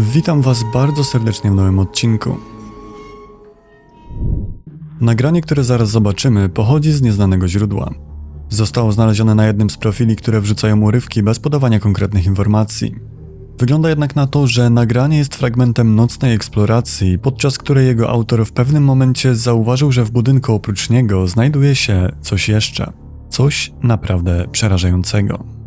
Witam Was bardzo serdecznie w nowym odcinku. Nagranie, które zaraz zobaczymy, pochodzi z nieznanego źródła. Zostało znalezione na jednym z profili, które wrzucają urywki bez podawania konkretnych informacji. Wygląda jednak na to, że nagranie jest fragmentem nocnej eksploracji, podczas której jego autor w pewnym momencie zauważył, że w budynku oprócz niego znajduje się coś jeszcze. Coś naprawdę przerażającego.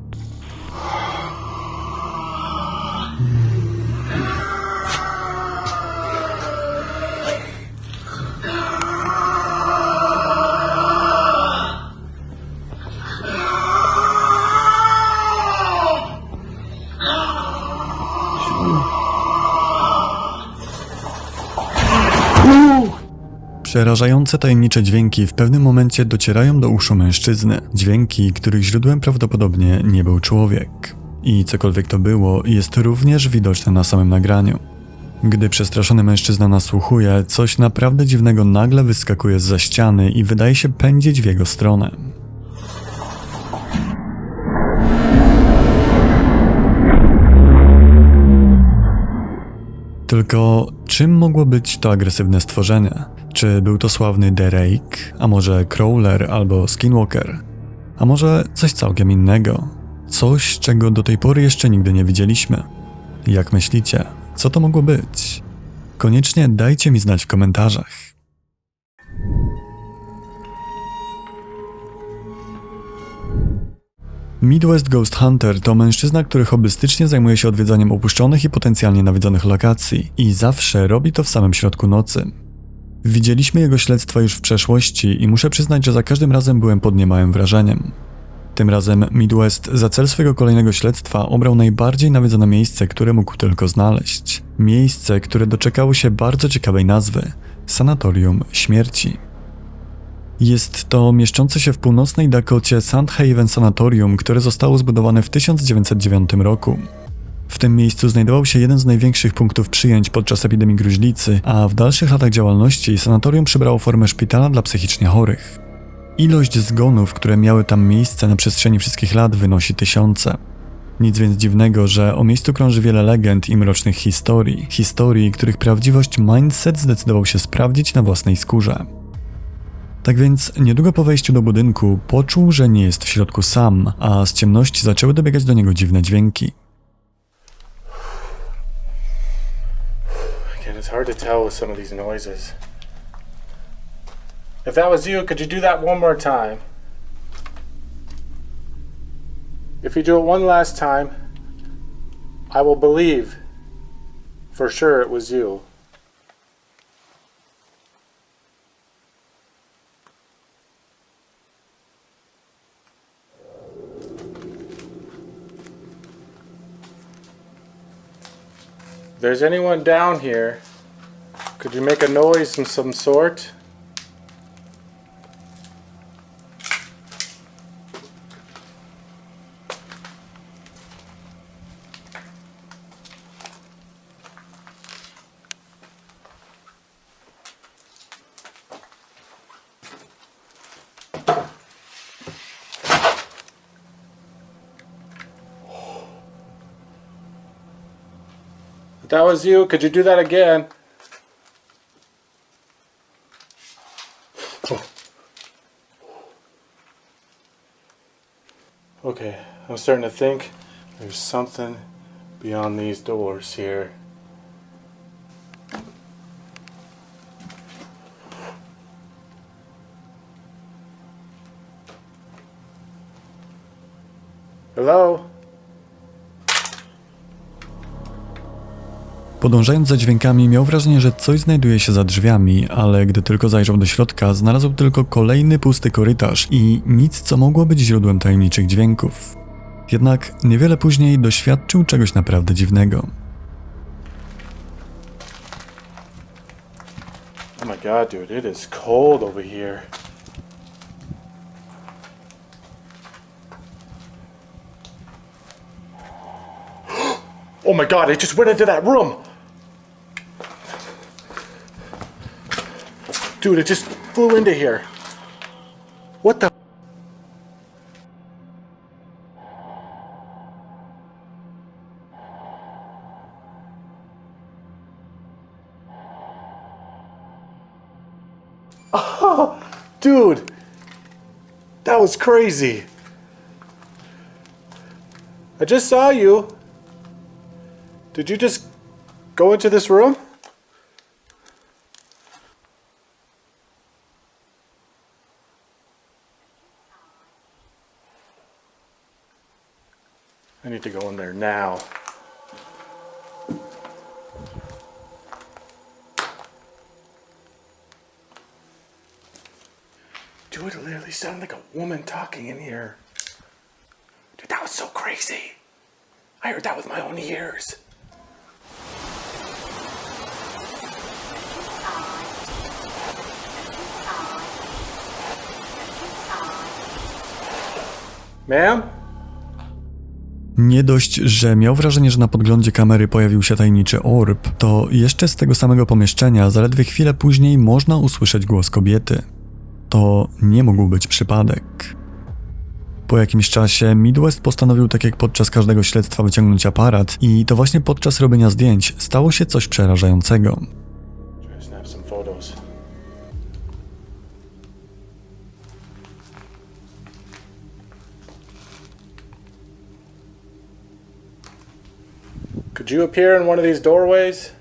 Przerażające tajemnicze dźwięki w pewnym momencie docierają do uszu mężczyzny. Dźwięki, których źródłem prawdopodobnie nie był człowiek. I cokolwiek to było, jest również widoczne na samym nagraniu. Gdy przestraszony mężczyzna nasłuchuje, coś naprawdę dziwnego nagle wyskakuje z za ściany i wydaje się pędzić w jego stronę. Tylko czym mogło być to agresywne stworzenie? Czy był to sławny Derek, a może Crawler albo Skinwalker? A może coś całkiem innego? Coś, czego do tej pory jeszcze nigdy nie widzieliśmy. Jak myślicie, co to mogło być? Koniecznie dajcie mi znać w komentarzach. Midwest Ghost Hunter to mężczyzna, który hobbystycznie zajmuje się odwiedzaniem opuszczonych i potencjalnie nawiedzonych lokacji i zawsze robi to w samym środku nocy. Widzieliśmy jego śledztwa już w przeszłości i muszę przyznać, że za każdym razem byłem pod niemałym wrażeniem. Tym razem Midwest za cel swojego kolejnego śledztwa obrał najbardziej nawiedzone miejsce, które mógł tylko znaleźć. Miejsce, które doczekało się bardzo ciekawej nazwy Sanatorium Śmierci. Jest to mieszczące się w północnej Dakocie Sandhaven Sanatorium, które zostało zbudowane w 1909 roku. W tym miejscu znajdował się jeden z największych punktów przyjęć podczas epidemii gruźlicy, a w dalszych latach działalności sanatorium przybrało formę szpitala dla psychicznie chorych. Ilość zgonów, które miały tam miejsce na przestrzeni wszystkich lat wynosi tysiące. Nic więc dziwnego, że o miejscu krąży wiele legend i mrocznych historii, historii, których prawdziwość mindset zdecydował się sprawdzić na własnej skórze. Tak więc niedługo po wejściu do budynku poczuł, że nie jest w środku sam, a z ciemności zaczęły dobiegać do niego dziwne dźwięki. Again, it's hard to tell with some of these noises. If that was you, could you do that one more time? If you do it one last time, I will believe for sure it was you. There's anyone down here, could you make a noise of some sort? That was you, could you do that again? Oh. Okay, I'm starting to think there's something beyond these doors here. Hello? Podążając za dźwiękami, miał wrażenie, że coś znajduje się za drzwiami, ale gdy tylko zajrzał do środka, znalazł tylko kolejny pusty korytarz i nic, co mogło być źródłem tajemniczych dźwięków. Jednak niewiele później doświadczył czegoś naprawdę dziwnego. Oh my god, dude, it is cold over here. Oh my god, it just went into that room! Dude, it just flew into here. What the? Oh, dude. That was crazy. I just saw you. Did you just go into this room? Ma'am? Nie dość, że miał wrażenie, że na podglądzie kamery pojawił się tajemniczy orb, to jeszcze z tego samego pomieszczenia, zaledwie chwilę później, można usłyszeć głos kobiety. To nie mógł być przypadek. Po jakimś czasie Midwest postanowił tak jak podczas każdego śledztwa wyciągnąć aparat i to właśnie podczas robienia zdjęć stało się coś przerażającego. Could you appear in one of these doorways?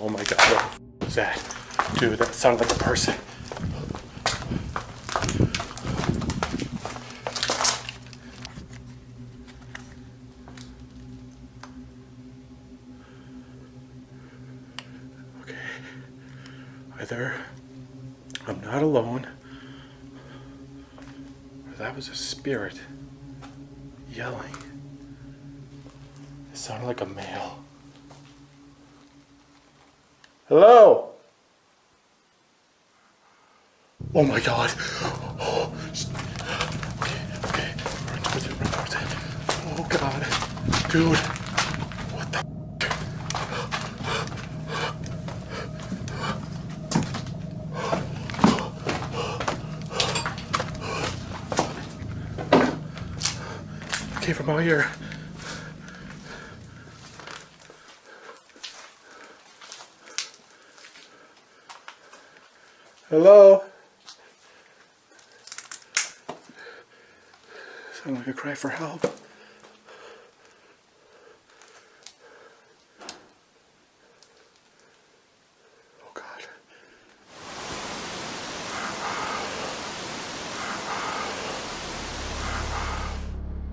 Oh my god, what the was that? Dude, that sounded like a person. Okay. Either I'm not alone, or that was a spirit yelling. It sounded like a male. Hello? Oh my god. Oh, okay, okay. Run towards it, run towards it. Oh god. Dude. What the Okay, from out here. Hello? Sound like a cry for help. Oh.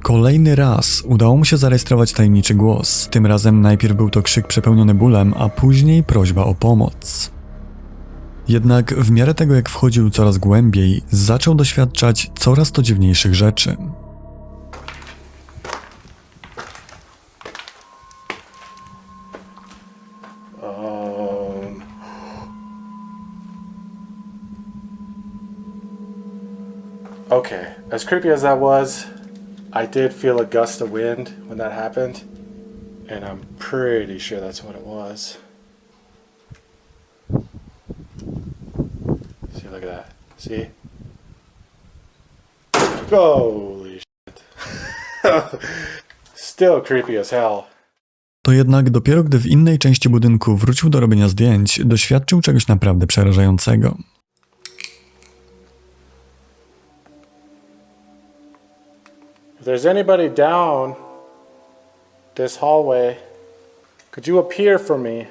Kolejny raz udało mu się zarejestrować tajemniczy głos. Tym razem najpierw był to krzyk przepełniony bólem, a później prośba o pomoc. Jednak w miarę tego jak wchodził coraz głębiej, zaczął doświadczać coraz to dziwniejszych rzeczy. Um. Okay, as creepy as that was, I did feel a gust of wind when that happened, and I'm pretty sure that's what it was. At that. See? Holy shit. Still creepy as hell. To jednak dopiero gdy w innej części budynku wrócił do robienia zdjęć, doświadczył czegoś naprawdę przerażającego. If there's anybody down this hallway, could you appear for me?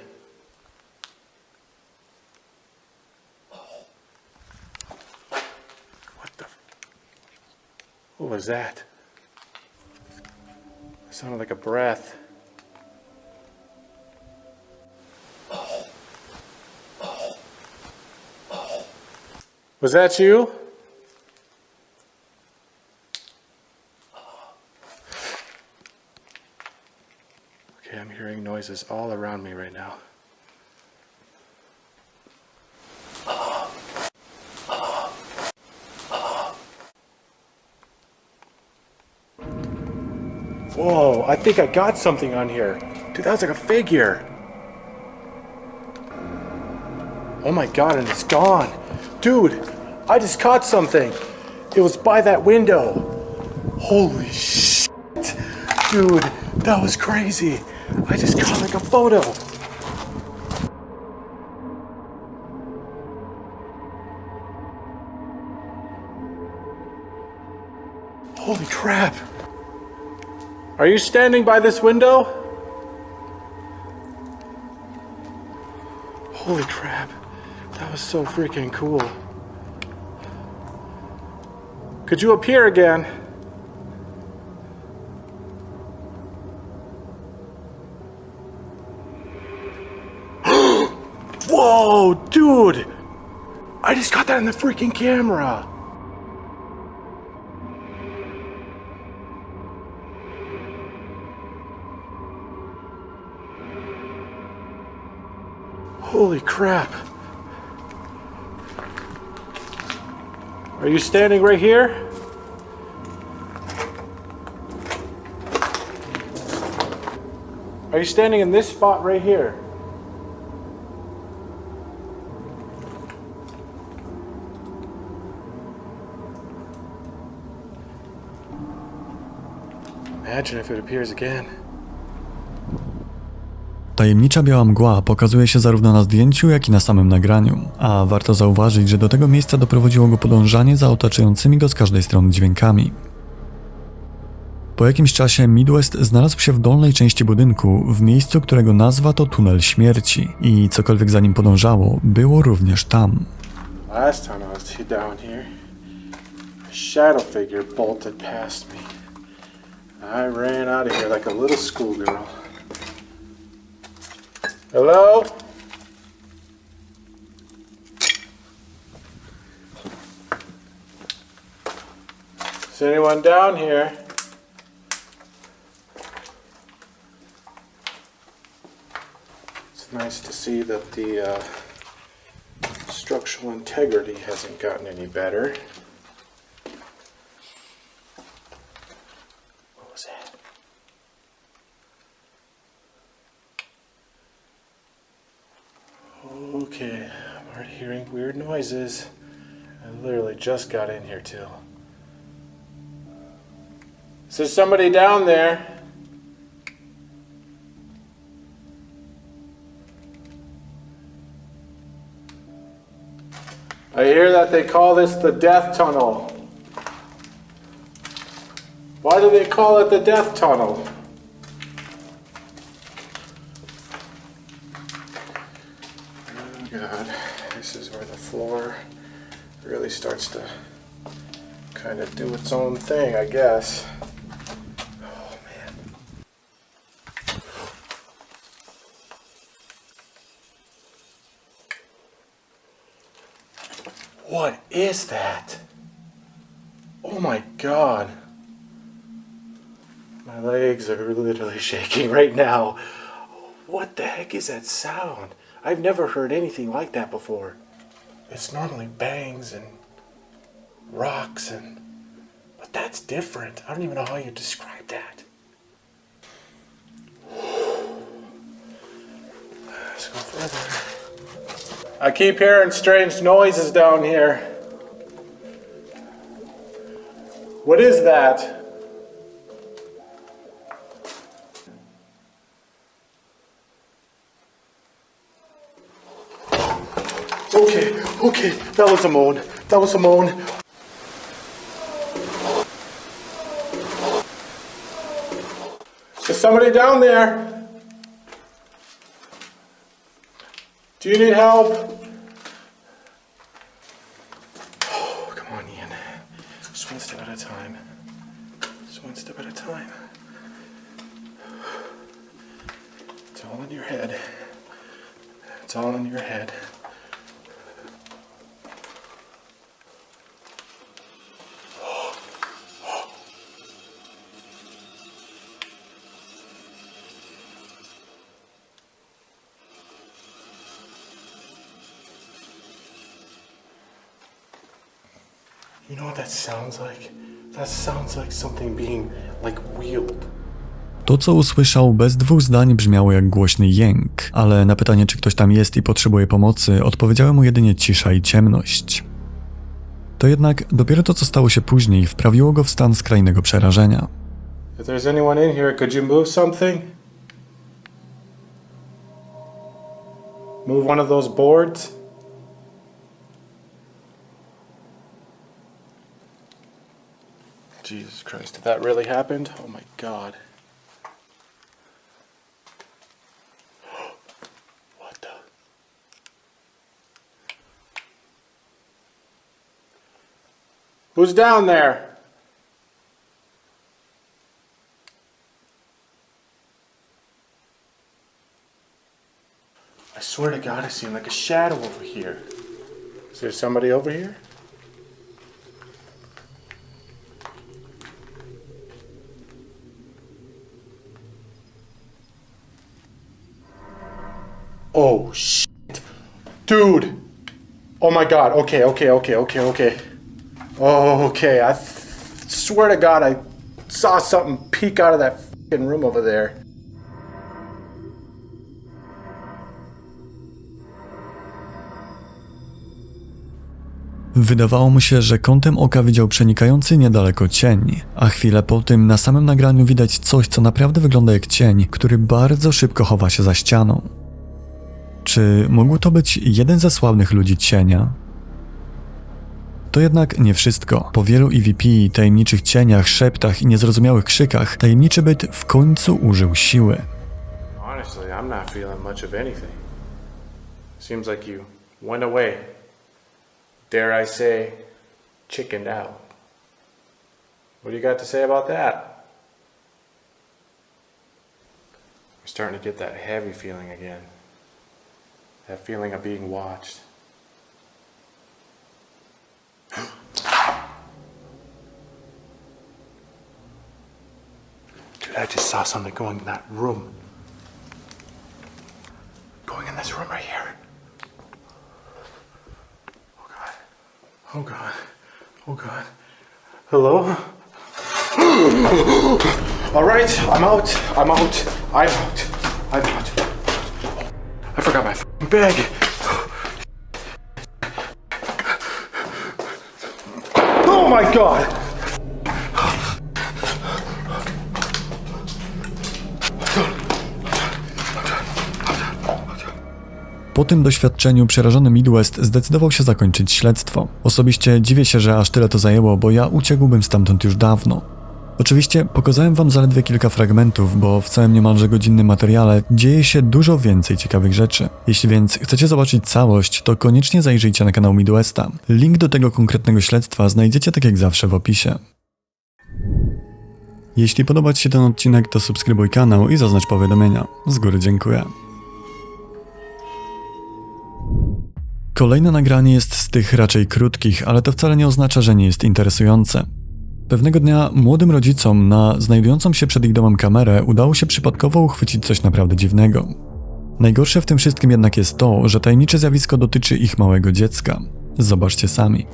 What was that? It sounded like a breath. Was that you? Okay, I'm hearing noises all around me right now. I think I got something on here. Dude, that was like a figure. Oh my god, and it's gone. Dude, I just caught something. It was by that window. Holy shit. Dude, that was crazy. I just caught like a photo. Holy crap. Are you standing by this window? Holy crap. That was so freaking cool. Could you appear again? Whoa, dude! I just got that in the freaking camera. Holy crap. Are you standing right here? Are you standing in this spot right here? Imagine if it appears again. Tajemnicza biała mgła pokazuje się zarówno na zdjęciu, jak i na samym nagraniu, a warto zauważyć, że do tego miejsca doprowadziło go podążanie za otaczającymi go z każdej strony dźwiękami. Po jakimś czasie Midwest znalazł się w dolnej części budynku, w miejscu, którego nazwa to Tunel Śmierci i cokolwiek za nim podążało, było również tam. I ran out of here like a little schoolgirl. Hello? Is anyone down here? It's nice to see that the uh, structural integrity hasn't gotten any better. What was that? Okay, I'm already hearing noises. I literally just got in here too. Is there somebody down there? I hear that they call this the death tunnel. Why do they call it the death tunnel? Oh god, this is where the floor really starts to kind of do its own thing, I guess. Oh. What is that? Oh my god. My legs are literally shaking right now. What the heck is that sound? I've never heard anything like that before. It's normally bangs and rocks and. But that's different. I don't even know how you describe that. Let's go further. I keep hearing strange noises down here. What is that? Okay, that was a moan. That was a moan. Is somebody down there? Do you need help? You know what that sounds like? That sounds like something being like wheeled. To, co usłyszał, bez dwóch zdań brzmiało jak głośny jęk, ale na pytanie, czy ktoś tam jest i potrzebuje pomocy, odpowiedziała mu jedynie cisza i ciemność. To jednak dopiero to, co stało się później, wprawiło go w stan skrajnego przerażenia. If there's anyone in here, could you move something? Move one of those boards? Christ, if that really happened, oh my god. What the? Who's down there? I swear to God, I seen like a shadow over here. Is there somebody over here? Oh shit. Dude. Oh my god. Okay, okay, okay, okay, okay. Oh, okay. I swear to God, I saw something peek out of that fing room over there. Wydawało mu się, że kątem oka widział przenikający niedaleko cień, a chwilę po tym na samym nagraniu widać coś, co naprawdę wygląda jak cień, który bardzo szybko chowa się za ścianą. Czy mógł to być jeden ze sławnych ludzi cienia? To jednak nie wszystko. Po wielu EVP, tajemniczych cieniach, szeptach i niezrozumiałych krzykach, tajemniczy byt w końcu użył siły. Honestly, I'm not feeling much of anything. Seems like you went away. Dare I say, chickened out. What do you got to say about that? I'm starting to get that heavy feeling again. That feeling of being watched. Dude, I just saw something going in that room. Going in this room right here. Oh god. Oh god. Oh god. Hello? Alright, I'm out. I'm out. I'm out. I'm out. I forgot my f***ing bag. Oh my god! Po tym doświadczeniu przerażony Midwest zdecydował się zakończyć śledztwo. Osobiście dziwię się, że aż tyle to zajęło, bo ja uciekłbym stamtąd już dawno. Oczywiście pokazałem wam zaledwie kilka fragmentów, bo w całym niemalże godzinnym materiale dzieje się dużo więcej ciekawych rzeczy. Jeśli więc chcecie zobaczyć całość, to koniecznie zajrzyjcie na kanał Midwesta. Link do tego konkretnego śledztwa znajdziecie tak jak zawsze w opisie. Jeśli podoba Ci się ten odcinek, to subskrybuj kanał i zaznacz powiadomienia. Z góry dziękuję. Kolejne nagranie jest z tych raczej krótkich, ale to wcale nie oznacza, że nie jest interesujące. Pewnego dnia młodym rodzicom na znajdującą się przed ich domem kamerę udało się przypadkowo uchwycić coś naprawdę dziwnego. Najgorsze w tym wszystkim jednak jest to, że tajemnicze zjawisko dotyczy ich małego dziecka. Zobaczcie sami.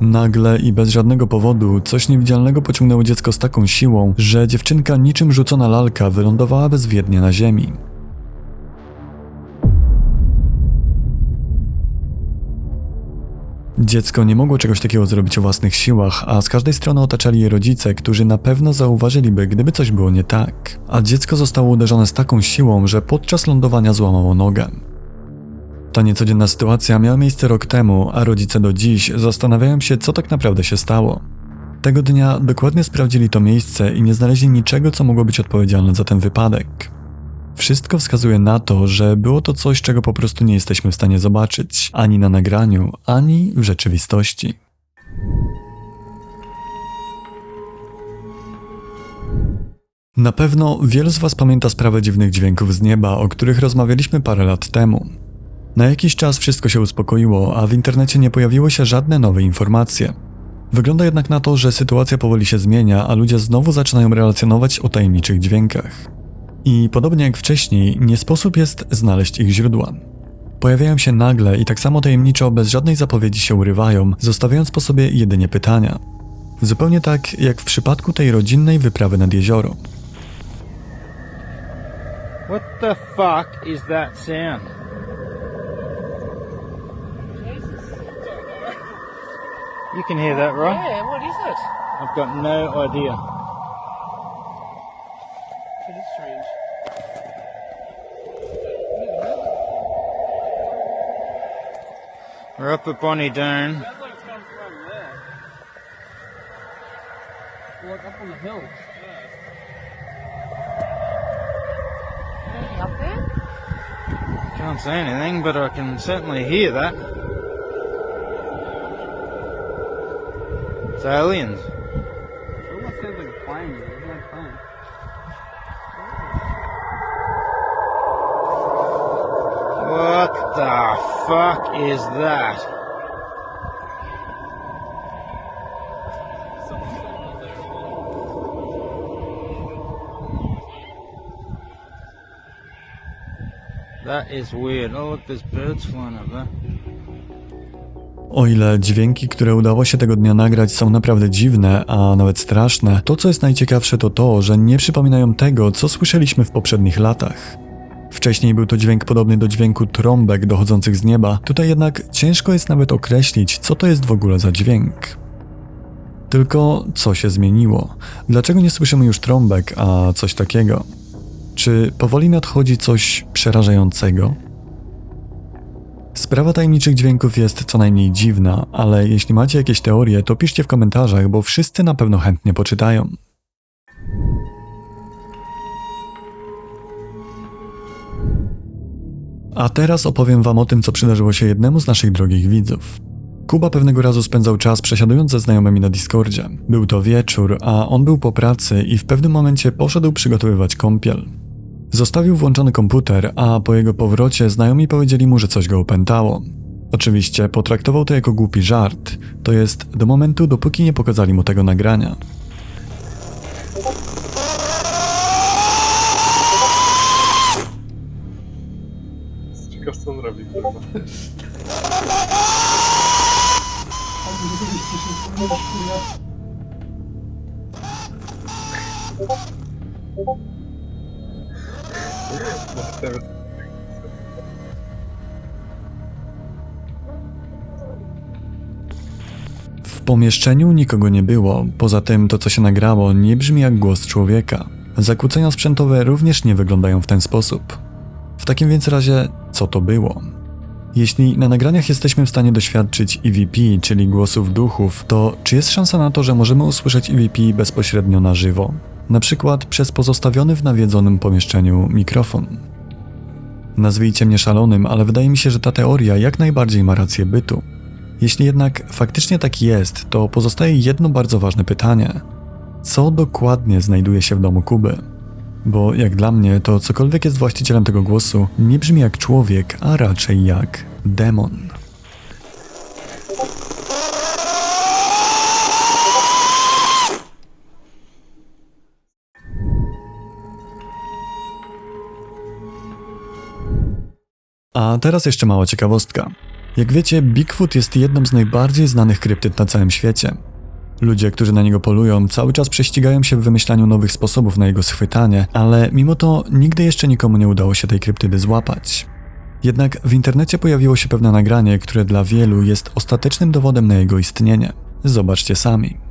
Nagle i bez żadnego powodu coś niewidzialnego pociągnęło dziecko z taką siłą, że dziewczynka niczym rzucona lalka wylądowała bezwiednie na ziemi. Dziecko nie mogło czegoś takiego zrobić o własnych siłach, a z każdej strony otaczali je rodzice, którzy na pewno zauważyliby, gdyby coś było nie tak. A dziecko zostało uderzone z taką siłą, że podczas lądowania złamało nogę. Ta niecodzienna sytuacja miała miejsce rok temu, a rodzice do dziś zastanawiają się, co tak naprawdę się stało. Tego dnia dokładnie sprawdzili to miejsce i nie znaleźli niczego, co mogło być odpowiedzialne za ten wypadek. Wszystko wskazuje na to, że było to coś, czego po prostu nie jesteśmy w stanie zobaczyć ani na nagraniu, ani w rzeczywistości. Na pewno wielu z Was pamięta sprawę dziwnych dźwięków z nieba, o których rozmawialiśmy parę lat temu. Na jakiś czas wszystko się uspokoiło, a w internecie nie pojawiły się żadne nowe informacje. Wygląda jednak na to, że sytuacja powoli się zmienia, a ludzie znowu zaczynają relacjonować o tajemniczych dźwiękach. I podobnie jak wcześniej, nie sposób jest znaleźć ich źródła. Pojawiają się nagle i tak samo tajemniczo, bez żadnej zapowiedzi się urywają, zostawiając po sobie jedynie pytania. Zupełnie tak jak w przypadku tej rodzinnej wyprawy nad jezioro. What the fuck is that sound? You can hear that, right? Yeah, what is it? I've got no idea. It is strange. We're up at Bonnie Doon. Sounds like it's coming from there. Like up on the hill. Anything up there? Can't see anything, but I can certainly hear that. It's aliens. Like plane. What the fuck is that? That is weird. Oh look, there's birds flying up there. O ile dźwięki, które udało się tego dnia nagrać są naprawdę dziwne, a nawet straszne, to co jest najciekawsze to to, że nie przypominają tego, co słyszeliśmy w poprzednich latach. Wcześniej był to dźwięk podobny do dźwięku trąbek dochodzących z nieba, tutaj jednak ciężko jest nawet określić, co to jest w ogóle za dźwięk. Tylko co się zmieniło? Dlaczego nie słyszymy już trąbek, a coś takiego? Czy powoli nadchodzi coś przerażającego? Sprawa tajemniczych dźwięków jest co najmniej dziwna, ale jeśli macie jakieś teorie, to piszcie w komentarzach, bo wszyscy na pewno chętnie poczytają. A teraz opowiem wam o tym, co przydarzyło się jednemu z naszych drogich widzów. Kuba pewnego razu spędzał czas przesiadując ze znajomymi na Discordzie. Był to wieczór, a on był po pracy i w pewnym momencie poszedł przygotowywać kąpiel. Zostawił włączony komputer, a po jego powrocie znajomi powiedzieli mu, że coś go opętało. Oczywiście potraktował to jako głupi żart, to jest do momentu, dopóki nie pokazali mu tego nagrania. Ciekaw co. W pomieszczeniu nikogo nie było, poza tym to, co się nagrało, nie brzmi jak głos człowieka. Zakłócenia sprzętowe również nie wyglądają w ten sposób. W takim więc razie, co to było? Jeśli na nagraniach jesteśmy w stanie doświadczyć EVP, czyli głosów duchów, to czy jest szansa na to, że możemy usłyszeć EVP bezpośrednio na żywo? Na przykład przez pozostawiony w nawiedzonym pomieszczeniu mikrofon. Nazwijcie mnie szalonym, ale wydaje mi się, że ta teoria jak najbardziej ma rację bytu. Jeśli jednak faktycznie tak jest, to pozostaje jedno bardzo ważne pytanie. Co dokładnie znajduje się w domu Kuby? Bo jak dla mnie, to cokolwiek jest właścicielem tego głosu, nie brzmi jak człowiek, a raczej jak demon. A teraz jeszcze mała ciekawostka. Jak wiecie, Bigfoot jest jedną z najbardziej znanych kryptyd na całym świecie. Ludzie, którzy na niego polują, cały czas prześcigają się w wymyślaniu nowych sposobów na jego schwytanie, ale mimo to nigdy jeszcze nikomu nie udało się tej kryptydy złapać. Jednak w internecie pojawiło się pewne nagranie, które dla wielu jest ostatecznym dowodem na jego istnienie. Zobaczcie sami.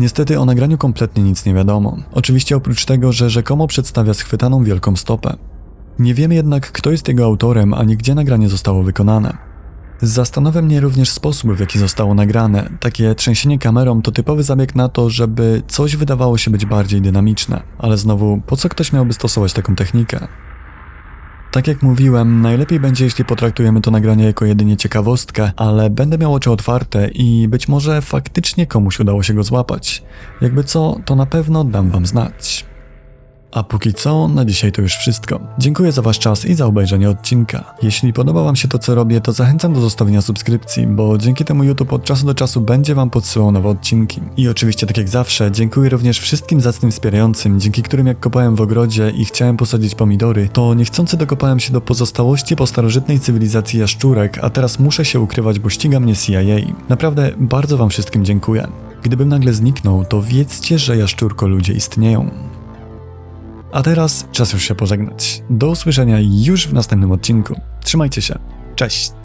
Niestety o nagraniu kompletnie nic nie wiadomo. Oczywiście oprócz tego, że rzekomo przedstawia schwytaną wielką stopę. Nie wiemy jednak, kto jest jego autorem, ani gdzie nagranie zostało wykonane. Zastanawia mnie również sposób, w jaki zostało nagrane. Takie trzęsienie kamerą to typowy zabieg na to, żeby coś wydawało się być bardziej dynamiczne. Ale znowu, po co ktoś miałby stosować taką technikę? Tak jak mówiłem, najlepiej będzie, jeśli potraktujemy to nagranie jako jedynie ciekawostkę, ale będę miał oczy otwarte i być może faktycznie komuś udało się go złapać. Jakby co, to na pewno dam wam znać. A póki co, na dzisiaj to już wszystko. Dziękuję za Wasz czas i za obejrzenie odcinka. Jeśli podoba Wam się to, co robię, to zachęcam do zostawienia subskrypcji, bo dzięki temu YouTube od czasu do czasu będzie Wam podsyłał nowe odcinki. I oczywiście, tak jak zawsze, dziękuję również wszystkim zacnym wspierającym, dzięki którym jak kopałem w ogrodzie i chciałem posadzić pomidory, to niechcący dokopałem się do pozostałości po starożytnej cywilizacji jaszczurek, a teraz muszę się ukrywać, bo ściga mnie CIA. Naprawdę bardzo Wam wszystkim dziękuję. Gdybym nagle zniknął, to wiedzcie, że jaszczurko ludzie istnieją. A teraz czas już się pożegnać. Do usłyszenia już w następnym odcinku. Trzymajcie się. Cześć!